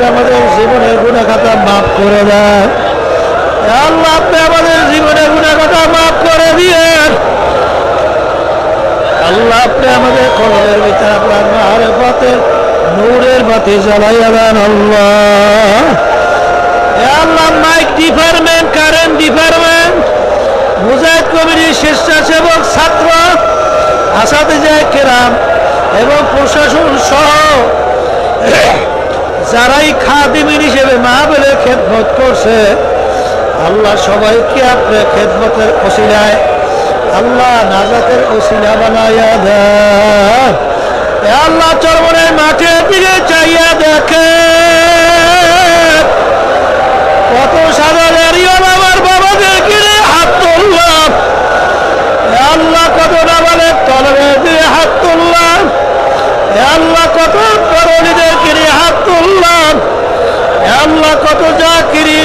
আপনি আমাদের জীবনের গুণা খাতা মাফ করে দেন। আল্লাহ, আপনি আমাদের জীবনের গুণা খাতা মাফ করে দিয়েন। আল্লাহ, আপনি আমাদের কলমের ভিতরে আপনার মাহারে পথে, নূরের বাতি জ্বালাইয়া দেন Allah. Allah, mike department, current department, Mujahid কমিটির স্বেচ্ছাসেবক ছাত্র আসাতে যায় কেরাম এবং প্রশাসন সহ যারাই খাদিমিন হিসেবে মা বলে খেদমত করছে, আল্লাহ সবাইকে আপনার খেদমতের অসিলায় আল্লাহ নাজাতের অসিলা বানাইয়া দেয় আল্লাহ চরমনের মাঠে দিকে চাইয়া দেখে কত সাদা দাঁড়িয়ে আমার বাবাদের কিনে হাত তুললাম এ আল্লাহ কত নামালের তলবে দিয়ে হাত তুললাম এ আল্লাহ কত তরুণীদের কিনে হাত তুললাম এ আল্লাহ কত জাকিরি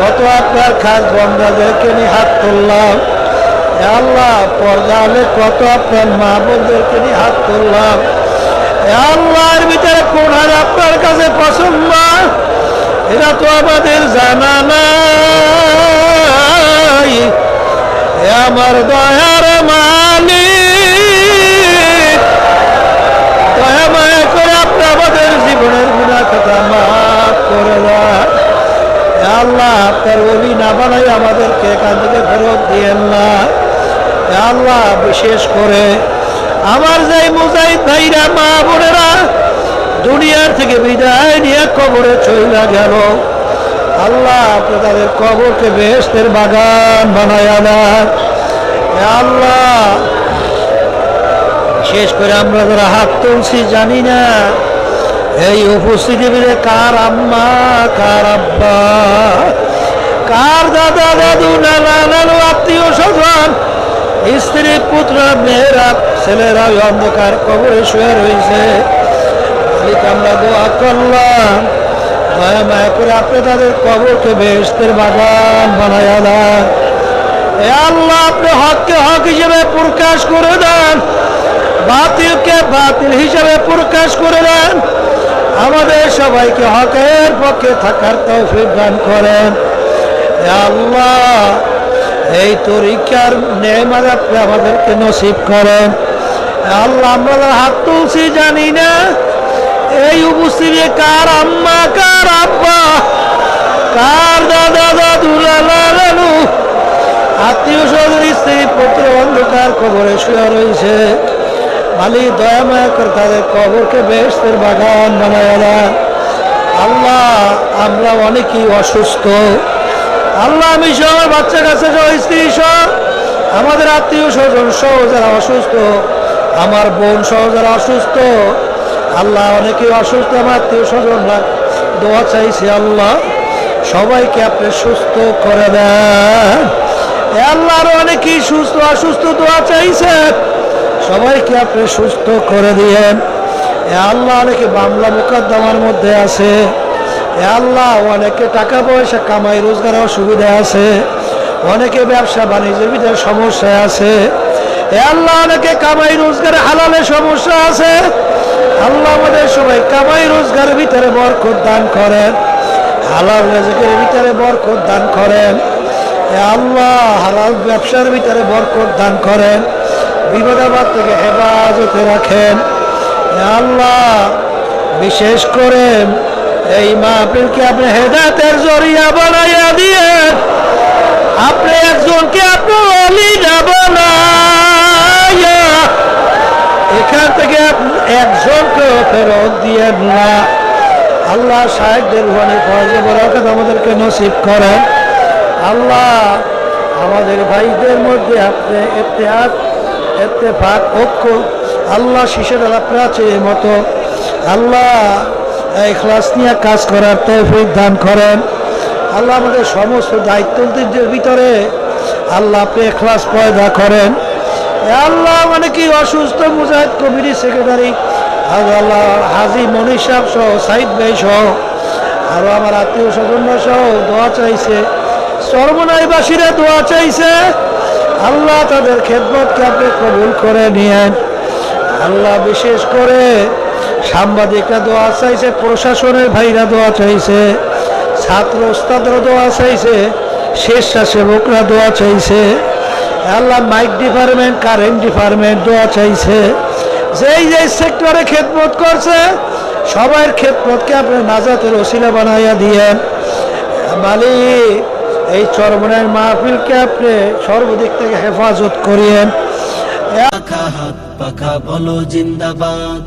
কত আপনার খাস বন্ধাদেরকে নিয়ে হাত তুললাম। আল্লাহ কত আপনার মা বোনদেরকে নিয়ে হাত তুললাম। আল্লাহর ভিতরে কোন হার আপনার কাছে পছন্দ? এটা তো আমাদের জানা নাই। আমার দয়ার আল্লাহ বিশেষ করে আমার যে মুজাহিদ ভাইরা মা বোনেরা দুনিয়ার থেকে বিদায় নিয়ে কবরে চইলা গেল। আল্লাহ আপনি তাদের কবরকে বেহেস্তের বাগান বানায় দেন। আল্লাহ শেষ করে আমরা যারা হাত তুলছি জানি না, এই উপস্থিতি কার আম্মা, কার আব্বা? কার দাদা দাদু নানা নানু আত্মীয় স্বজন? স্ত্রী, পুত্র, মেয়েরা, ছেলেরা অন্ধকার কবরে শুয়ে রয়েছে আমরা দোয়া করলাম। দয়া, মায়া করে আপনি তাদের কবরকে বেহেস্তের বাগান বানায়া দেন। এ আল্লাহ, আপনি হককে হক হিসেবে প্রকাশ করে দেন। বাতিলকে বাতিল হিসেবে প্রকাশ করে দেন। আমাদের সবাইকে হকের পক্ষে থাকার তৌফিক দান করেন। আল্লাহ, এই তরিকার নেমাজ আপনি আমাদেরকে নসিব করেন। আল্লাহ, আমরা হাত তুলছি জানি না, এই উপস্থিতি কার আম্মা, কার আব্বা, কার দাদা, দাদু, লালা, লালু, আত্মীয় স্বজন, স্ত্রী, পুত্র অন্ধকার কবরে শুয়ে রয়েছে? মালিক, দয়া মায়া করে তাদের কবরকে বেহেস্তের বাগান বানায় আল্লাহ, আমরা অনেকেই অসুস্থ। আল্লাহ আমি সহ, বাচ্চা কাছে সহ, স্ত্রী সহ, আমাদের আত্মীয় স্বজন সহ যারা অসুস্থ, আমার বোন সহ যারা অসুস্থ, আল্লাহ অনেকেই অসুস্থ, আমার আত্মীয় স্বজনরা দোয়া চাইছে আল্লাহ, সবাইকে আপনি সুস্থ করে দেন। আল্লাহর অনেকেই সুস্থ, অসুস্থ দোয়া চাইছেন সবাইকে আপনি সুস্থ করে দিয়েন। আল্লাহ অনেকে মামলা মোকদ্দমার মধ্যে আছে। আল্লাহ, অনেকে টাকা পয়সা কামাই রোজগার অসুবিধা আছে, অনেকে ব্যবসা বাণিজ্যের ভিতরে সমস্যা আছে। আল্লাহ, অনেকে কামাই রোজগারে হালালে সমস্যা আছে। আল্লাহ আমাদের সবাই কামাই রোজগারের ভিতরে বরকত দান করেন, হালাল রেজেকের ভিতরে বরকত দান করেন। আল্লাহ, হালাল ব্যবসার ভিতরে বরকত দান করেন বিপদাবাদ থেকে হেফাজতে রাখেন। আল্লাহ, বিশেষ করে এই মাহফিলকে আপনি হেদাতের জরিয়া বানাইয়া দিয়ে আপনি একজনকে আপনি অলি না বানাইয়া এখান থেকে একজনকে ফেরত দিয়ে না। আল্লাহ সাহেবদের রুহানি ফয়জে বরাকাত আমাদেরকে নসিব করেন। আল্লাহ আমাদের ভাইদের মধ্যে আপনি এতেহাত এতেফাক ঐক্য, আল্লাহ শিশুর প্রাচীর মতো। আল্লাহ এই ক্লাস নিয়ে কাজ করার তৌফিক দান করেন। আল্লাহ আমাদের সমস্ত দায়িত্ব ভিতরে আল্লাহ আপনি ক্লাস পয়দা করেন। আল্লাহ মানে কি? অসুস্থ মুজাহিদ, কমিটি সেক্রেটারি আল্লাহ হাজি মনির সাহেব সহ, সাইদ ভাই সহ আরও আমার আত্মীয় স্বজনরা সহ দোয়া চাইছে। সর্বনাইবাসীরা দোয়া চাইছে। আল্লাহ তাদের খেদমতকে আপনি কবুল করে নিয়েন। আল্লাহ বিশেষ করে সাংবাদিকরা দোয়া চাইছে, প্রশাসনের ভাইরা দোয়া চাইছে, ছাত্র ওস্তাদরা দোয়া চাইছে, স্বেচ্ছাসেবকরা দোয়া চাইছে, Allah mike department, current department দোয়া চাইছে। যেই যেই সেক্টরে খেদমত করছে সবার খেদমতকে আপনি নাজাতের ওসিলা বানাইয়া দিয়েন মালিক, এই চরমনের মাহফিলকে আপনি সর্বদিক থেকে হেফাজত করিয়েন। হাত, পাখা বলো জিন্দাবাদ।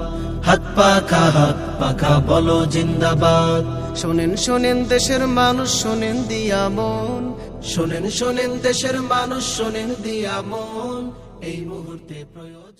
হাত পাখা হাত পাখা বলো জিন্দাবাদ। শোনেন শোনেন দেশের মানুষ শোনেন দিয়া মন। শোনেন শোনেন দেশের মানুষ শোনেন দিয়া মন। এই মুহূর্তে প্রয়োজন